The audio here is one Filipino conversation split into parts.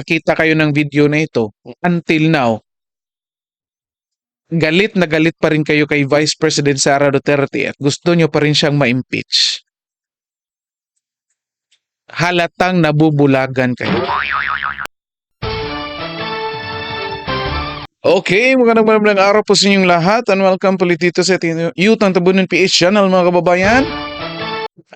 nakita kayo ng video na ito, until now, galit na galit pa rin kayo kay Vice President Sara Duterte at gusto nyo pa rin siyang ma-impeach. Halatang nabubulagan kayo. Okay, magandang magandang araw po sa inyong lahat and welcome ulit dito sa Youth ang Tabunan PH channel mga kababayan.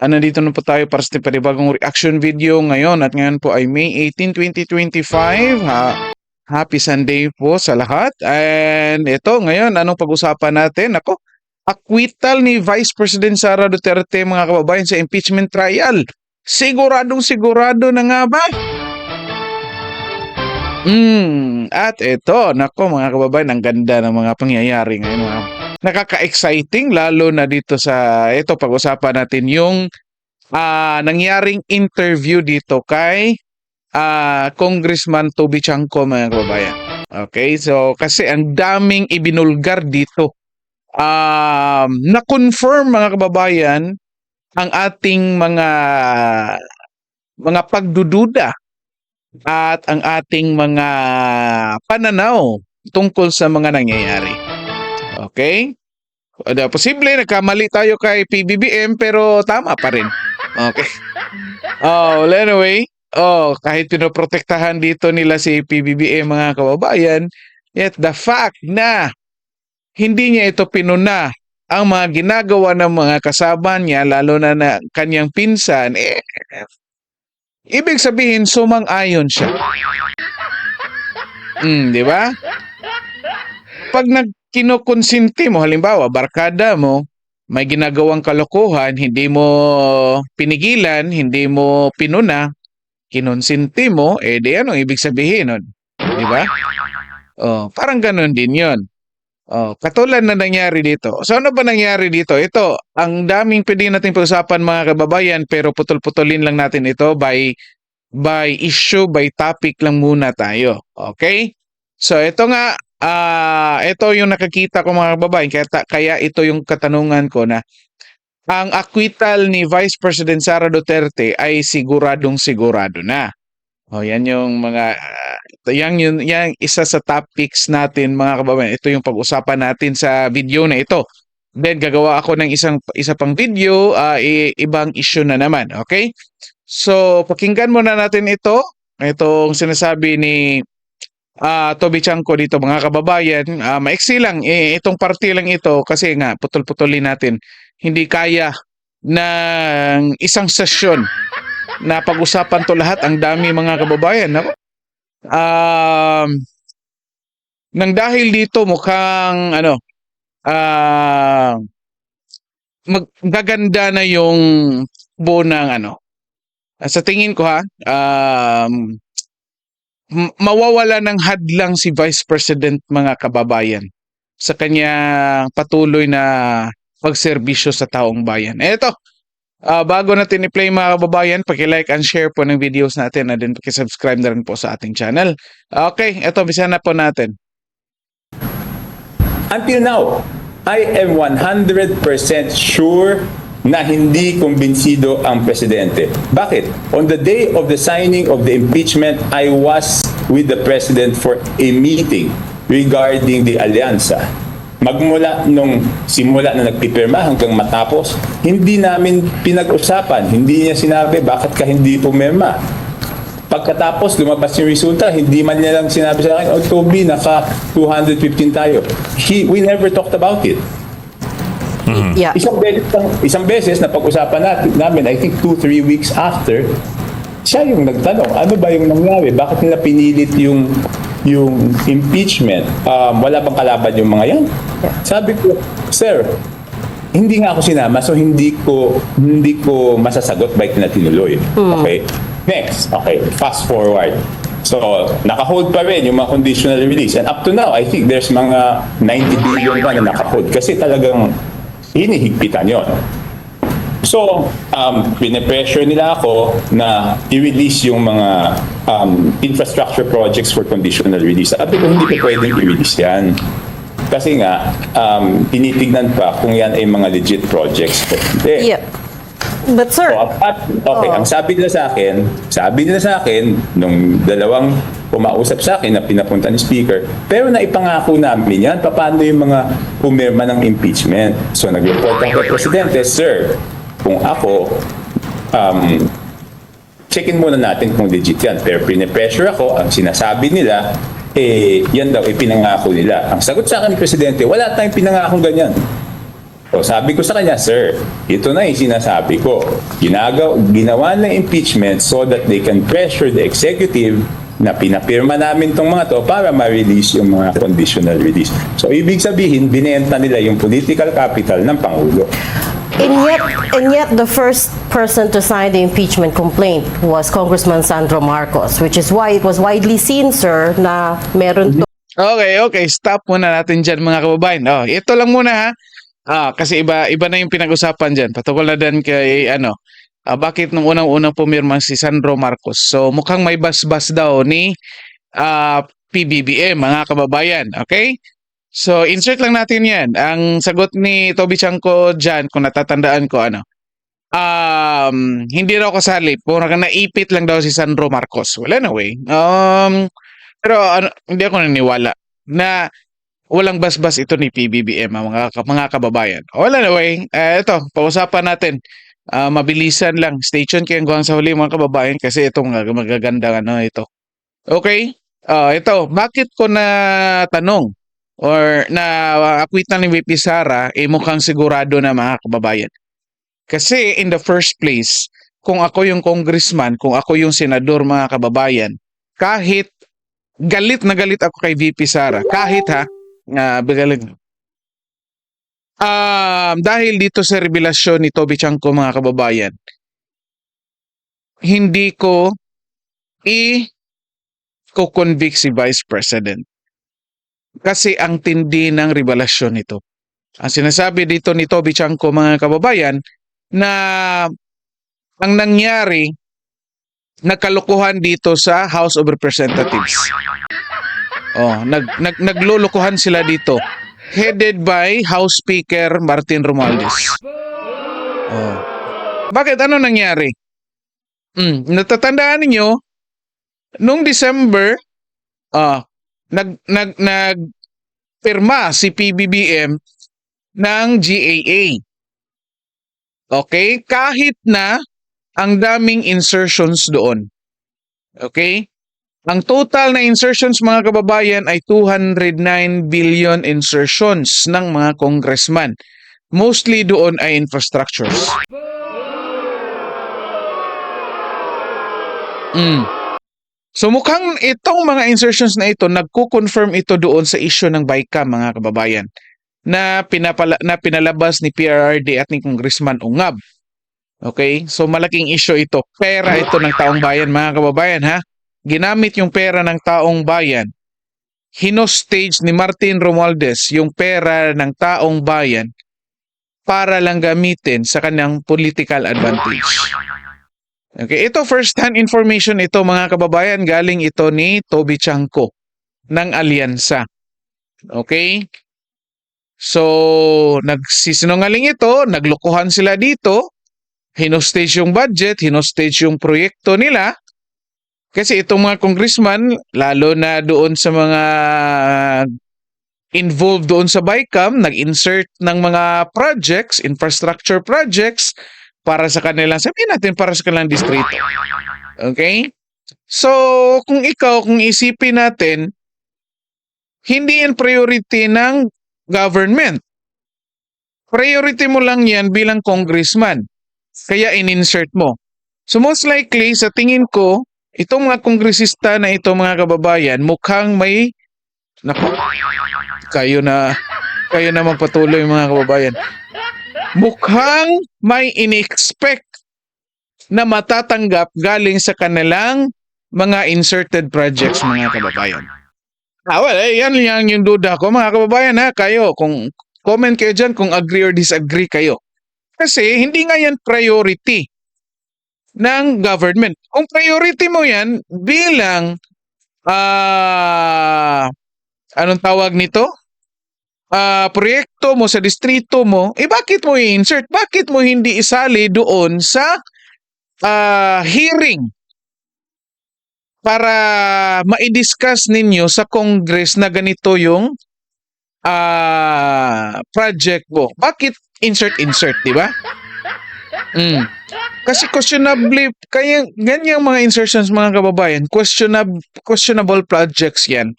Ah, nandito na po tayo para sa panibagong reaction video ngayon at ngayon po ay May 18, 2025. Ha, happy Sunday po sa lahat. And ito ngayon, anong pag-usapan natin? Ako, acquittal ni Vice President Sara Duterte mga kababayan sa impeachment trial. Siguradong sigurado na nga ba? Hmm, at ito, nako mga kababayan, ang ganda ng mga pangyayari ngayon. Mga, nakaka-exciting lalo na dito sa ito pag-usapan natin yung ah, nangyaring interview dito kay ah, Congressman Toby Chanko mga kababayan. Okay, so kasi ang daming ibinulgar dito. Um, na-confirm mga kababayan ang ating mga mga pagdududa at ang ating mga pananaw tungkol sa mga nangyayari. Okay? O, da- Posible nagkamali tayo kay PBBM pero tama pa rin. Okay. Oh, well anyway, oh, kahit pinoprotektahan dito nila si PBBM mga kababayan, yet the fact na hindi niya ito pinuna ang mga ginagawa ng mga kasama niya, lalo na na kanyang pinsan, eh, Ibig sabihin, sumang-ayon siya. Mm, di ba? Pag nagkinokonsinti mo, halimbawa, barkada mo, may ginagawang kalokohan, hindi mo pinigilan, hindi mo pinuna, kinonsinti mo, eh di ano ibig sabihin nun? Di ba? Oh, parang ganun din yon. Oh, katulad na nangyari dito. So ano ba nangyari dito? Ito, ang daming pwede natin pag-usapan mga kababayan pero putol-putulin lang natin ito by by issue, by topic lang muna tayo. Okay? So ito nga, ah ito yung nakakita ko mga kababayan kaya, kaya ito yung katanungan ko na ang acquittal ni Vice President Sara Duterte ay siguradong sigurado na. O yan yung mga ah, yan yun yan isa sa topics natin mga kababayan. Ito yung pag-usapan natin sa video na ito. Then gagawa ako ng isang isa pang video ah, i- ibang issue na naman, okay? So pakinggan muna natin ito. Itong sinasabi ni ah Toby Chanko dito mga kababayan. Ah, maiksi lang eh, itong party lang ito kasi nga putol-putulin natin. Hindi kaya ng isang sesyon na pag-usapan to lahat ang dami mga kababayan nako um nang dahil dito mukhang ano ah maggaganda na yung buo ng ano sa tingin ko ha um mawawala ng hadlang si Vice President mga kababayan sa kanyang patuloy na pagserbisyo sa taong bayan. Eto, Ah, bago natin i-play mga kababayan, paki-like and share po ng videos natin at din paki-subscribe na rin po sa ating channel. Okay, eto, bisa na po natin. Until now, I am 100% sure na hindi kumbinsido ang presidente. Bakit? On the day of the signing of the impeachment, I was with the president for a meeting regarding the alyansa. Magmula nung simula na nagpipirma hanggang matapos, hindi namin pinag-usapan. Hindi niya sinabi, bakit ka hindi pumirma? Pagkatapos lumabas yung resulta, hindi man niya lang sinabi sa akin, oh Toby, naka 215 tayo. He, we never talked about it. Yeah. Isang beses, isang beses na pag-usapan natin, namin, I think two, three weeks after, siya yung nagtanong, ano ba yung nangyari? Bakit nila pinilit yung yung impeachment? Um, wala bang kalaban yung mga yan? Sabi ko, sir, hindi nga ako sinama, so hindi ko hindi ko masasagot bakit na tinuloy. Okay? Next, okay, fast forward. So, naka-hold pa rin yung mga conditional release. And up to now, I think there's mga 90 billion na na naka-hold kasi talagang hinihigpitan yon. So, um, pinipressure nila ako na i-release yung mga um, infrastructure projects for conditional release. Sabi ko, hindi ko pwedeng i-release yan. Kasi nga, um, tinitignan pa kung yan ay mga legit projects. Hindi. Yeah. But sir, So, at, okay, Oo. ang sabi nila sa akin, sabi nila sa akin, nung dalawang pumausap sa akin na pinapunta ni Speaker. Pero naipangako namin yan, paano yung mga pumirma ng impeachment. So nag-report ako kay Presidente, Sir, kung ako, um, checkin muna natin kung legit yan. Pero pinipressure ako, ang sinasabi nila, eh, yan daw, ipinangako nila. Ang sagot sa akin Presidente, wala tayong pinangako ganyan. So sabi ko sa kanya, Sir, ito na yung sinasabi ko. Ginagaw, ginawa na impeachment so that they can pressure the executive na pinapirma namin tong mga to para ma-release yung mga conditional release. So ibig sabihin, binenta nila yung political capital ng Pangulo. And yet, and yet the first person to sign the impeachment complaint was Congressman Sandro Marcos, which is why it was widely seen, sir, na meron to Okay, okay. Stop muna natin dyan mga kababayan. Oh, ito lang muna ha. Ah, kasi iba iba na yung pinag-usapan diyan. Patungkol na din kay ano, ah, bakit nung unang-unang pumirma si Sandro Marcos. So mukhang may basbas daw ni ah, PBBM mga kababayan. Okay? So insert lang natin 'yan. Ang sagot ni Toby Chanko diyan kung natatandaan ko ano. Um, hindi raw kasali. Puro naipit lang daw si Sandro Marcos. Well, anyway. Um, pero ano, hindi ako naniniwala na walang basbas ito ni PBBM mga mga kababayan. Well anyway, eh, ito, pausapan natin. Ah, mabilisan lang. Stay tuned kayo hanggang sa huli mga kababayan kasi itong uh, magagandang ano ito. Okay? Ah, ito, bakit ko na tanong or na uh, akwitan ni VP Sara eh mukhang sigurado na mga kababayan. Kasi in the first place, kung ako yung congressman, kung ako yung senador mga kababayan, kahit galit na galit ako kay VP Sara, kahit ha, uh. Um, dahil dito sa revelasyon ni Toby Chanko mga kababayan, hindi ko i ko-convict si Vice President. Kasi ang tindi ng revelasyon nito. Ang sinasabi dito ni Toby Chanko mga kababayan na ang nangyari nagkalokohan dito sa House of Representatives. Oh, nag, nag naglulukuhan sila dito. Headed by House Speaker Martin Romualdez. Oh. Bakit ano nangyari? Mm, natatandaan ninyo nung December ah nag nag nag pirma si PBBM ng GAA. Okay? Kahit na ang daming insertions doon. Okay? Ang total na insertions mga kababayan ay 209 billion insertions ng mga congressman. Mostly doon ay infrastructures. Mm. So mukhang itong mga insertions na ito nagko-confirm ito doon sa issue ng BICAM mga kababayan na pinapala, na pinalabas ni PRRD at ni Congressman Ungab. Okay? So malaking issue ito. Pera ito ng taong bayan mga kababayan ha. Ginamit yung pera ng taong bayan. Hinostage ni Martin Romualdez yung pera ng taong bayan para lang gamitin sa kanyang political advantage. Okay, ito first-hand information ito mga kababayan galing ito ni Toby Chanko ng Alyansa. Okay? So, nagsisinungaling ito, naglokohan sila dito, hinostage yung budget, hinostage yung proyekto nila. Kasi itong mga congressman, lalo na doon sa mga involved doon sa BICAM, nag-insert ng mga projects, infrastructure projects, para sa kanilang, sabihin natin para sa kanilang distrito. Okay? So, kung ikaw, kung isipin natin, hindi yan priority ng government. Priority mo lang yan bilang congressman. Kaya in-insert mo. So most likely, sa tingin ko, itong mga kongresista na ito mga kababayan, mukhang may, naku, kayo na, kayo na magpatuloy mga kababayan. Mukhang may in-expect na matatanggap galing sa kanilang mga inserted projects mga kababayan. Ah, well, eh, yan lang yung duda ko mga kababayan ha. Kayo, kung comment kayo dyan kung agree or disagree kayo. Kasi hindi nga yan priority ng government. Kung priority mo yan bilang ah anong tawag nito? Ah, proyekto mo sa distrito mo, eh bakit mo i-insert? Bakit mo hindi isali doon sa ah, hearing para ma-discuss ninyo sa Congress na ganito yung ah project mo. Bakit insert insert, di ba? Mm. Kasi questionably, kaya ganyang mga insertions mga kababayan, questionable questionable projects 'yan.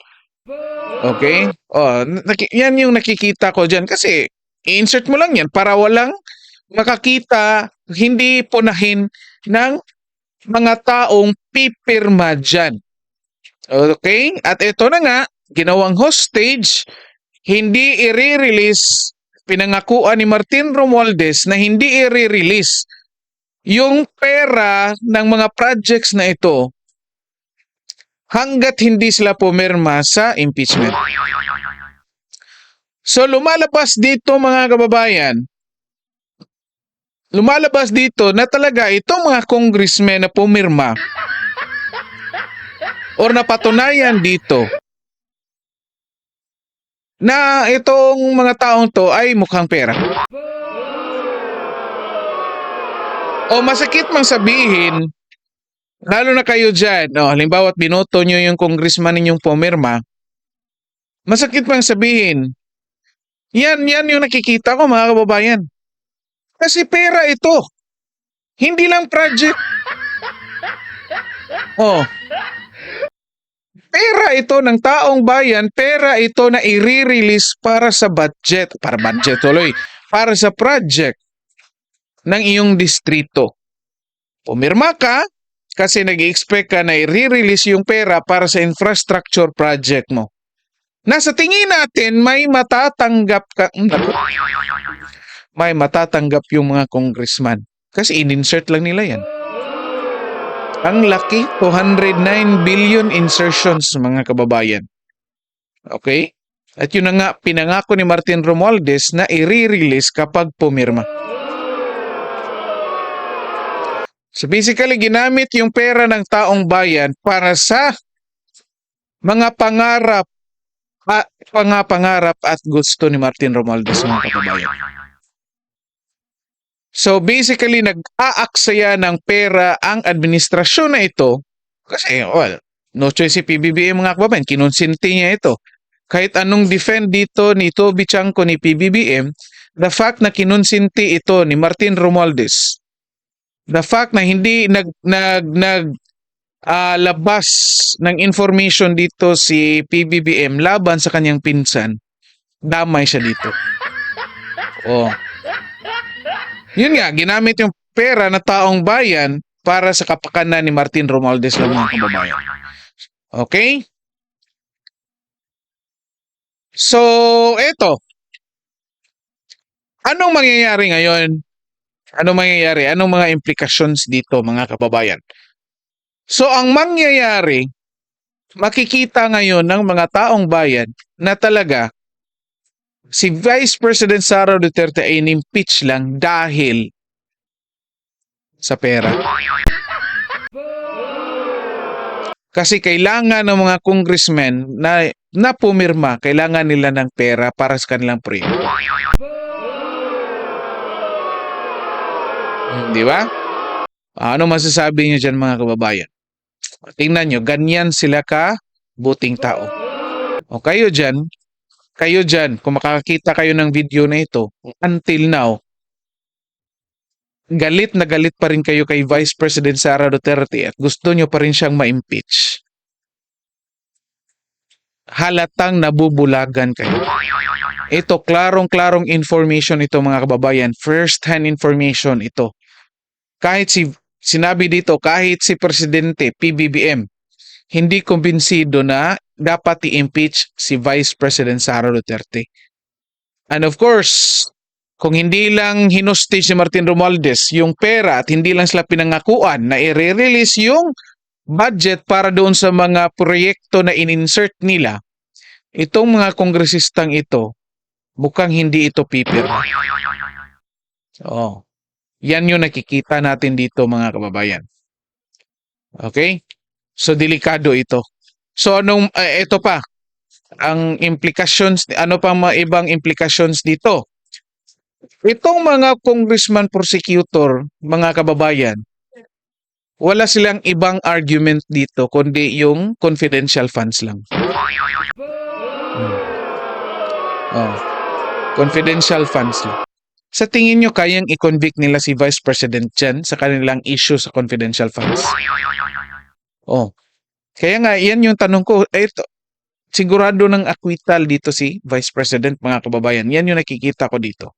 Okay? Oh, yan yung nakikita ko diyan kasi i-insert mo lang 'yan para walang makakita, hindi punahin ng mga taong pipirma dyan. Okay? At ito na nga, ginawang hostage, hindi i-release, pinangakuan ni Martin Romualdez na hindi i-release yung pera ng mga projects na ito hanggat hindi sila pumirma sa impeachment. So lumalabas dito mga kababayan, lumalabas dito na talaga itong mga congressmen na pumirma or napatunayan dito na itong mga taong to ay mukhang pera. O masakit mang sabihin, lalo na kayo dyan, no, halimbawa at binoto nyo yung congressman ninyong pumirma, masakit mang sabihin, yan, yan yung nakikita ko mga kababayan. Kasi pera ito. Hindi lang project. Oh. Pera ito ng taong bayan, pera ito na i-release para sa budget, para budget tuloy, para sa project ng iyong distrito. Pumirma ka kasi nag-expect ka na i-release yung pera para sa infrastructure project mo. Nasa tingin natin, may matatanggap ka. Hmm. May matatanggap yung mga congressman. Kasi in-insert lang nila yan. Ang laki, 209 billion insertions mga kababayan. Okay? At yun na nga, pinangako ni Martin Romualdez na i-release kapag pumirma. So basically, ginamit yung pera ng taong bayan para sa mga pangarap at pangapangarap at gusto ni Martin Romualdez mga kababayan. So basically, nag-aaksaya ng pera ang administrasyon na ito kasi, well, no choice si PBBM mga kababayan, kinonsinti niya ito. Kahit anong defend dito ni Toby Chanko ni PBBM, the fact na kinonsinti ito ni Martin Romualdez, the fact na hindi nag nag nag ah, labas ng information dito si PBBM laban sa kanyang pinsan, damay siya dito. Oh. Yun nga, ginamit yung pera na taong bayan para sa kapakanan ni Martin Romualdez ng mga kababayan. Okay? So, eto. Anong mangyayari ngayon? Anong mangyayari? Anong mga implications dito, mga kababayan? So, ang mangyayari, makikita ngayon ng mga taong bayan na talaga si Vice President Sara Duterte ay impeach lang dahil sa pera. Kasi kailangan ng mga congressmen na, na pumirma, kailangan nila ng pera para sa kanilang proyekto. Hmm, Di ba? Ano masasabi niyo dyan mga kababayan? Tingnan nyo, ganyan sila ka buting tao. O kayo dyan, kayo dyan, kung makakita kayo ng video na ito, until now, galit na galit pa rin kayo kay Vice President Sara Duterte at gusto nyo pa rin siyang ma-impeach. Halatang nabubulagan kayo. Ito, klarong-klarong information ito mga kababayan. First-hand information ito. Kahit si, sinabi dito, kahit si Presidente, PBBM, hindi kumbinsido na dapat i-impeach si Vice President Sara Duterte. And of course, kung hindi lang hinostage si Martin Romualdez yung pera at hindi lang sila pinangakuan na i-release yung budget para doon sa mga proyekto na in-insert nila, itong mga kongresistang ito, mukhang hindi ito pipirma. Oh. Yan yung nakikita natin dito mga kababayan. Okay? So delikado ito. So anong eh, ito pa ang implications ano pa mga ibang implications dito? Itong mga congressman prosecutor, mga kababayan, Wala silang ibang argument dito kundi yung confidential funds lang. Hmm. Oh. Confidential funds lang. Sa tingin nyo, kayang i-convict nila si Vice President dyan sa kanilang issue sa confidential funds? Oh. Kaya nga, yan yung tanong ko. Eh, ito, sigurado ng acquittal dito si Vice President, mga kababayan. Yan yung nakikita ko dito.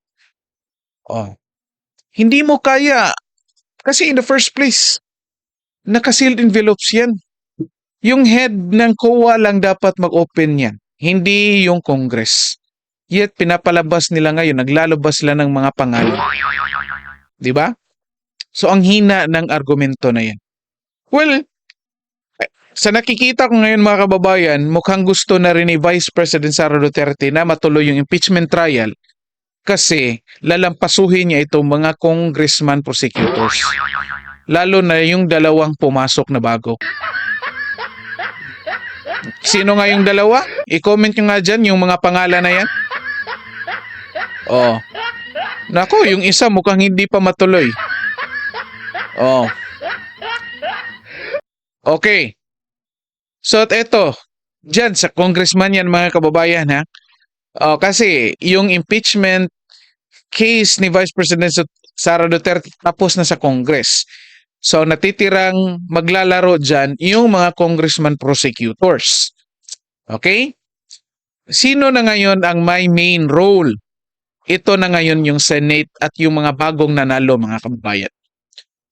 Oh. Hindi mo kaya. Kasi in the first place, naka-sealed envelopes yan. Yung head ng COA lang dapat mag-open yan. Hindi yung Congress. Yet pinapalabas nila ngayon, naglalabas sila ng mga pangalan. Di ba? So ang hina ng argumento na yan. Well, sa nakikita ko ngayon mga kababayan, mukhang gusto na rin ni Vice President Sara Duterte na matuloy yung impeachment trial kasi lalampasuhin niya itong mga congressman prosecutors. Lalo na yung dalawang pumasok na bago. Sino nga yung dalawa? I-comment nyo nga dyan yung mga pangalan na yan. Oh. Nako, yung isa mukhang hindi pa matuloy. Oh. Okay. So, at eto, dyan sa congressman yan mga kababayan ha. Oh, kasi yung impeachment case ni Vice President Sara Duterte tapos na sa Congress. So, natitirang maglalaro dyan yung mga congressman prosecutors. Okay? Sino na ngayon ang may main role? Ito na ngayon yung Senate at yung mga bagong nanalo mga kababayan.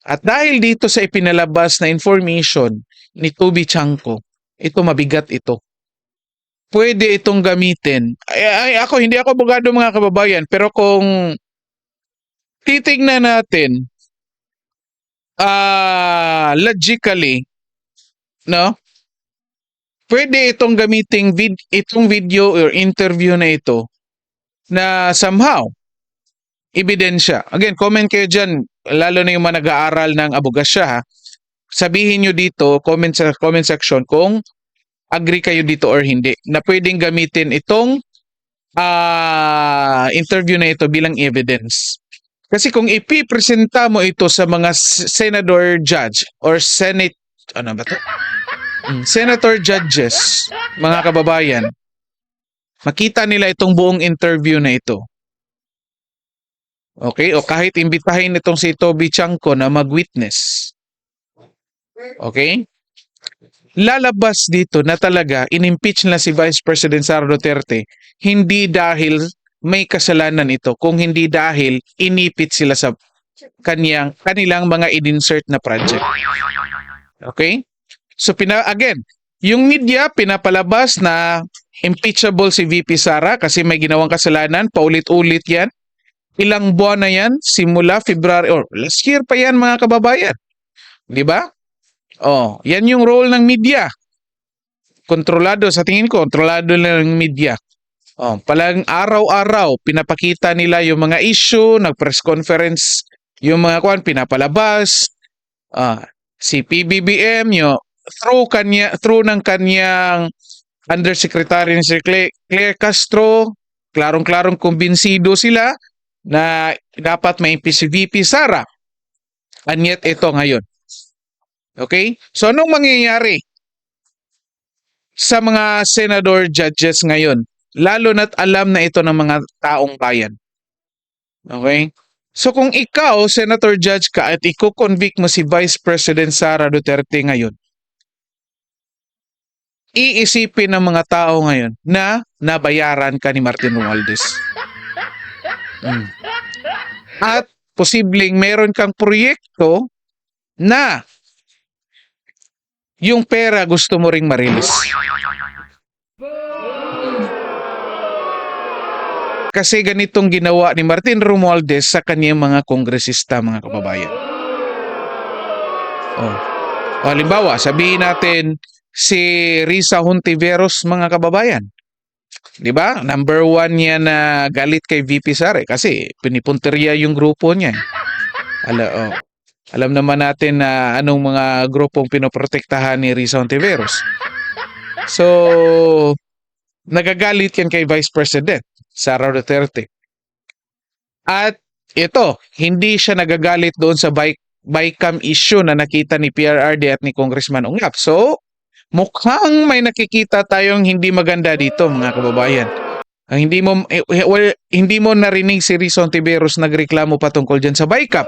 At dahil dito sa ipinalabas na information ni Toby Chanko, ito mabigat ito. Pwede itong gamitin. Ay, ay, ako, hindi ako abogado mga kababayan, pero kung titignan natin, ah logically, no? Pwede itong gamiting vid itong video or interview na ito na somehow ebidensya. Again, comment kayo dyan, lalo na yung mga nag-aaral ng abogasya ha. Sabihin nyo dito, comment sa comment section kung agree kayo dito or hindi na pwedeng gamitin itong ah interview na ito bilang evidence. Kasi kung ipipresenta mo ito sa mga s- senador judge or senate ano ba to? Mm, Senator judges, mga kababayan, makita nila itong buong interview na ito. Okay? O kahit imbitahin itong si Toby Chanko na mag-witness. Okay? Lalabas dito na talaga inimpeach na si Vice President Sara Duterte hindi dahil may kasalanan ito, kung hindi dahil inipit sila sa kanyang kanilang mga in-insert na project. Okay? So pina again, yung media pinapalabas na impeachable si VP Sara kasi may ginawang kasalanan, paulit-ulit 'yan. Ilang buwan na 'yan simula February or last year pa 'yan mga kababayan. 'Di ba? Oh, 'yan yung role ng media. Kontrolado sa tingin ko, kontrolado ng media. Oh, palang araw-araw pinapakita nila yung mga issue, nag-press conference, yung mga kwan pinapalabas. Ah, si PBBM yo through kanya through ng kanyang undersecretary ni Sir Claire, Claire Castro, klarong-klarong kumbinsido sila na dapat may si VP Sara. And yet ito ngayon. Okay? So anong mangyayari sa mga senador judges ngayon? Lalo na't alam na ito ng mga taong bayan. Okay? So kung ikaw, Senator Judge ka at iko-convict mo si Vice President Sara Duterte ngayon, iisipin ng mga tao ngayon na nabayaran ka ni Martin Romualdez. Mm. At posibleng meron kang proyekto na yung pera gusto mo ring marilis. Kasi ganitong ginawa ni Martin Romualdez sa kanyang mga kongresista, mga kababayan. Oh. O, halimbawa, sabihin natin si Risa Hontiveros, mga kababayan. 'Di ba? Number one niya na galit kay VP Sara eh, kasi pinipunteriya yung grupo niya. Ala, oh. Alam naman natin na anong mga grupong pinoprotektahan ni Risa Hontiveros. So, nagagalit yan kay Vice President Sara Duterte. At ito, hindi siya nagagalit doon sa Vice bycam issue na nakita ni PRRD at ni Congressman Ungap. So, mukhang may nakikita tayong hindi maganda dito mga kababayan. Ang hindi mo eh, well, hindi mo narinig si Rizon Tiberos nagreklamo patungkol diyan sa BICAP.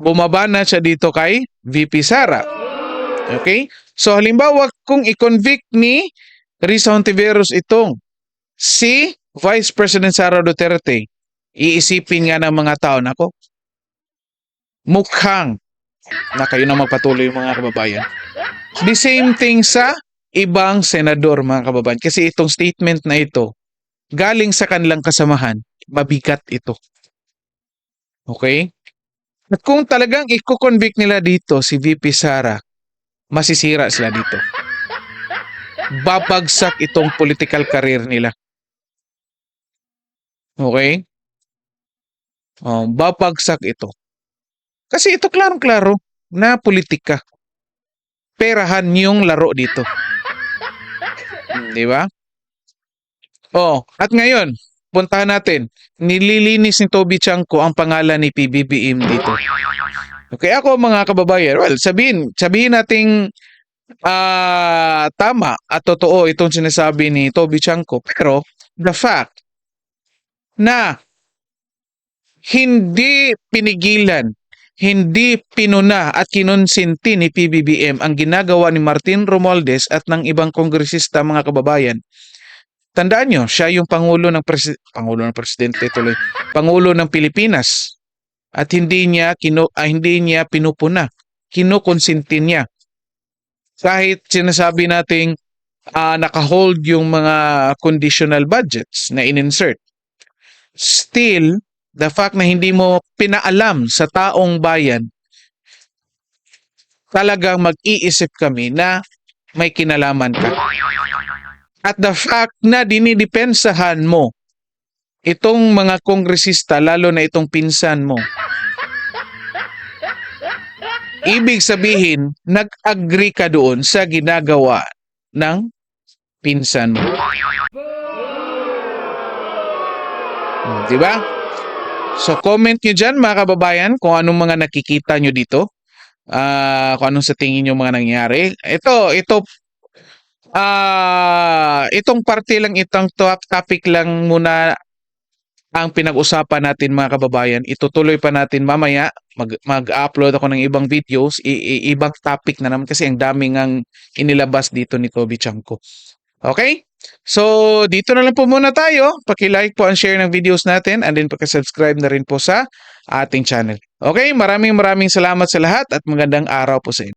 Bumaba na siya dito kay VP Sara. Okay? So halimbawa kung i-convict ni Rizon Tiberos itong si Vice President Sara Duterte, iisipin nga ng mga tao nako. Mukhang na kayo na magpatuloy mga kababayan. The same thing sa ibang senador mga kababayan. Kasi itong statement na ito, galing sa kanilang kasamahan, mabigat ito. Okay? At kung talagang i-convict nila dito si VP Sara, masisira sila dito. Babagsak itong political career nila. Okay? Oh, babagsak ito. Kasi ito klarong-klaro na politika. Perahan yung laro dito. Di ba? Oh, at ngayon, puntahan natin. Nililinis ni Toby Chanko ang pangalan ni PBBM dito. Okay, ako mga kababayan, well, sabihin, sabihin nating ah tama at totoo itong sinasabi ni Toby Chanko. Pero, the fact na hindi pinigilan, hindi pinuna at kinonsinti ni PBBM ang ginagawa ni Martin Romualdez at ng ibang kongresista mga kababayan. Tandaan nyo, siya yung Pangulo ng Presi- Pangulo ng Presidente tuloy, Pangulo ng Pilipinas. At hindi niya kino, ah, hindi niya pinupuna, kinukonsinti niya. Kahit sinasabi nating ah, naka-hold yung mga conditional budgets na in-insert. Still, the fact na hindi mo pinaalam sa taong bayan, talagang mag-iisip kami na may kinalaman ka. At the fact na dinidepensahan mo itong mga kongresista, lalo na itong pinsan mo, ibig sabihin, nag-agree ka doon sa ginagawa ng pinsan mo. Hmm, Di? So comment nyo dyan mga kababayan kung anong mga nakikita nyo dito. Ah, kung anong sa tingin nyo mga nangyari. Ito, ito ah itong parte lang itong to- topic lang muna ang pinag-usapan natin mga kababayan. Itutuloy pa natin mamaya. Mag, mag-upload ako ng ibang videos, i- i- ibang topic na naman kasi ang daming ang inilabas dito ni Toby Chanko. Okay? So, dito na lang po muna tayo. Paki-like po and share ng videos natin and then paki-subscribe na rin po sa ating channel. Okay? Maraming maraming salamat sa lahat at magandang araw po sa inyo.